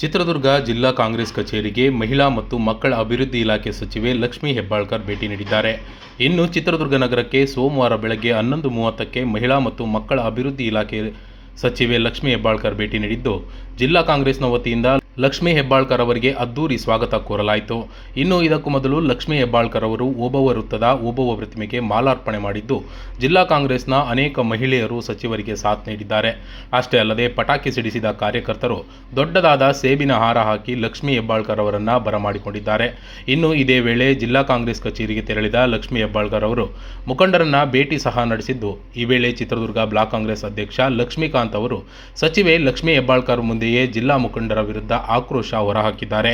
ಚಿತ್ರದುರ್ಗ ಜಿಲ್ಲಾ ಕಾಂಗ್ರೆಸ್ ಕಚೇರಿಗೆ ಮಹಿಳಾ ಮತ್ತು ಮಕ್ಕಳ ಅಭಿವೃದ್ಧಿ ಇಲಾಖೆ ಸಚಿವೆ ಲಕ್ಷ್ಮೀ ಹೆಬ್ಬಾಳ್ಕರ್ ಭೇಟಿ ನೀಡಿದ್ದಾರೆ. ಇನ್ನು ಚಿತ್ರದುರ್ಗ ನಗರಕ್ಕೆ ಸೋಮವಾರ ಬೆಳಗ್ಗೆ ಹನ್ನೊಂದು ಮೂವತ್ತಕ್ಕೆ ಮಹಿಳಾ ಮತ್ತು ಮಕ್ಕಳ ಅಭಿವೃದ್ಧಿ ಇಲಾಖೆ ಸಚಿವೆ ಲಕ್ಷ್ಮೀ ಹೆಬ್ಬಾಳ್ಕರ್ ಭೇಟಿ ನೀಡಿದ್ದು. ಜಿಲ್ಲಾ ಕಾಂಗ್ರೆಸ್ನ ವತಿಯಿಂದ ಲಕ್ಷ್ಮೀ ಹೆಬ್ಬಾಳ್ಕರ್ ಅವರಿಗೆ ಅದ್ದೂರಿ ಸ್ವಾಗತ ಕೋರಲಾಯಿತು. ಇನ್ನು ಇದಕ್ಕೂ ಮೊದಲು ಲಕ್ಷ್ಮೀ ಹೆಬ್ಬಾಳ್ಕರ್ ಅವರು ಓಬವ್ವ ವೃತ್ತದ ಓಬವ್ವ ಪ್ರತಿಮೆಗೆ ಮಾಲಾರ್ಪಣೆ ಮಾಡಿದ್ದು, ಜಿಲ್ಲಾ ಕಾಂಗ್ರೆಸ್ನ ಅನೇಕ ಮಹಿಳೆಯರು ಸಚಿವರಿಗೆ ಸಾಥ್ ನೀಡಿದ್ದಾರೆ. ಅಷ್ಟೇ ಅಲ್ಲದೆ ಪಟಾಕಿ ಸಿಡಿಸಿದ ಕಾರ್ಯಕರ್ತರು ದೊಡ್ಡದಾದ ಸೇಬಿನ ಹಾರ ಹಾಕಿ ಲಕ್ಷ್ಮೀ ಹೆಬ್ಬಾಳ್ಕರ್ ಅವರನ್ನು ಬರಮಾಡಿಕೊಂಡಿದ್ದಾರೆ. ಇನ್ನು ಇದೇ ವೇಳೆ ಜಿಲ್ಲಾ ಕಾಂಗ್ರೆಸ್ ಕಚೇರಿಗೆ ತೆರಳಿದ ಲಕ್ಷ್ಮೀ ಹೆಬ್ಬಾಳ್ಕರ್ ಅವರು ಮುಖಂಡರನ್ನ ಭೇಟಿ ಸಹ ನಡೆಸಿದ್ದು, ಈ ವೇಳೆ ಚಿತ್ರದುರ್ಗ ಬ್ಲಾಕ್ ಕಾಂಗ್ರೆಸ್ ಅಧ್ಯಕ್ಷ ಲಕ್ಷ್ಮೀಕಾಂತ್ ಅವರು, ಸಚಿವೆ ಲಕ್ಷ್ಮೀ ಹೆಬ್ಬಾಳ್ಕರ್ ಮುಂದೆಯೇ ಜಿಲ್ಲಾ ಮುಖಂಡರ ವಿರುದ್ಧ ಆಕ್ರೋಶ ಹೊರಹಾಕಿದ್ದಾರೆ.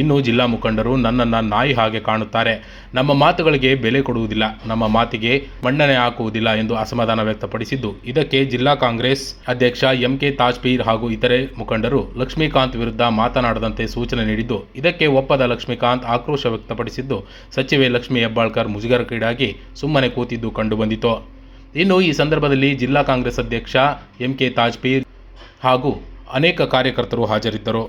ಇನ್ನು ಜಿಲ್ಲಾ ಮುಖಂಡರು ನನ್ನನ್ನು ನಾಯಿ ಹಾಗೆ ಕಾಣುತ್ತಾರೆ. ನಮ್ಮ ಮಾತುಗಳಿಗೆ ಬೆಲೆ ಕೊಡುವುದಿಲ್ಲ. ನಮ್ಮ ಮಾತಿಗೆ ಮನ್ನಣೆ ಹಾಕುವುದಿಲ್ಲ ಎಂದು ಅಸಮಾಧಾನ ವ್ಯಕ್ತಪಡಿಸಿದ್ದು. ಇದಕ್ಕೆ ಜಿಲ್ಲಾ ಕಾಂಗ್ರೆಸ್ ಅಧ್ಯಕ್ಷ ಎಂ ಕೆ ತಾಜ್ಪೀರ್ ಹಾಗೂ ಇತರೆ ಮುಖಂಡರು ಲಕ್ಷ್ಮೀಕಾಂತ್ ವಿರುದ್ಧ ಮಾತನಾಡದಂತೆ ಸೂಚನೆ ನೀಡಿದ್ದು. ಇದಕ್ಕೆ ಒಪ್ಪದ ಲಕ್ಷ್ಮೀಕಾಂತ್ ಆಕ್ರೋಶ ವ್ಯಕ್ತಪಡಿಸಿದ್ದು. ಸಚಿವೆ ಲಕ್ಷ್ಮೀ ಹೆಬ್ಬಾಳ್ಕರ್ ಮುಜುಗರಕ್ಕೀಡಾಗಿ ಸುಮ್ಮನೆ ಕೂತಿದ್ದು ಕಂಡುಬಂದಿತು ಇನ್ನು ಈ ಸಂದರ್ಭದಲ್ಲಿ ಜಿಲ್ಲಾ ಕಾಂಗ್ರೆಸ್ ಅಧ್ಯಕ್ಷ ಎಂ ಕೆ ತಾಜ್ಪೀರ್ ಹಾಗೂ ಅನೇಕ ಕಾರ್ಯಕರ್ತರು ಹಾಜರಿದ್ದರು.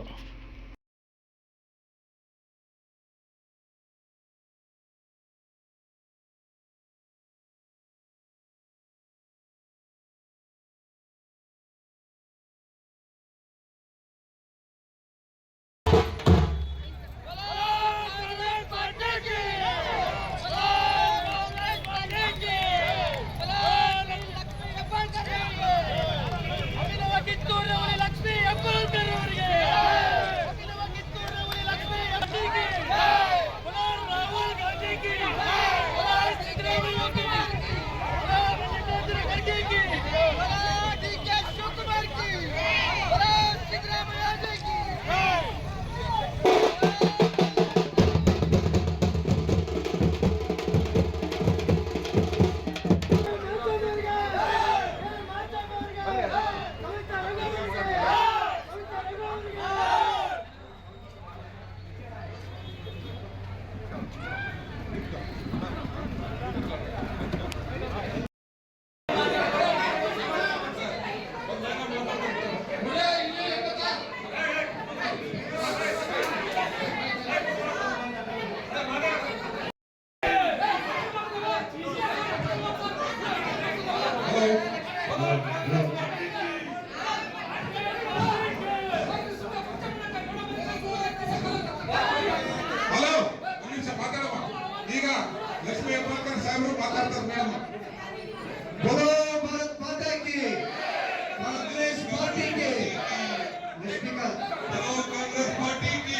ಹಲೋ ಒಂದು ನಿಮಿಷ ಮಾತಾಡಮ್ಮ ಈಗ ಲಕ್ಷ್ಮೀ ಹೆಬ್ಬಾಳ್ಕರ್ ಸಾಹೇಬರು ಮಾತಾಡ್ತಾರೆ ಮೇಡಮ್ बोलो भारत माता की कांग्रेस पार्टी की लक्ष्मीकांत ಹಲೋ ಕಾಂಗ್ರೆಸ್ ಪಾರ್ಟಿ ಕಿ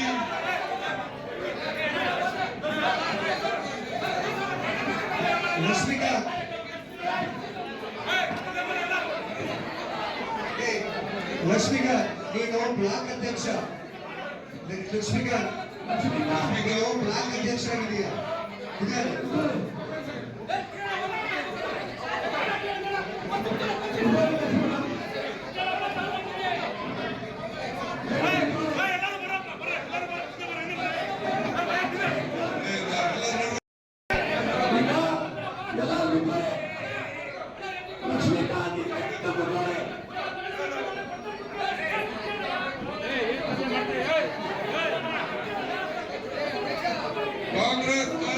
ಲಕ್ಷ್ಮೀಕಾಂತ್ ನೀನು ಬ್ಲಾಕ್ ಅಧ್ಯಕ್ಷ ಲ- ಲಕ್ಷ್ಮೀಕಾಂತ್ ನೀನು ಬ್ಲಾಕ್ ಅಧ್ಯಕ್ಷ ಆಗಿದೀಯ ಕಾಂಗ್ರೆಸ್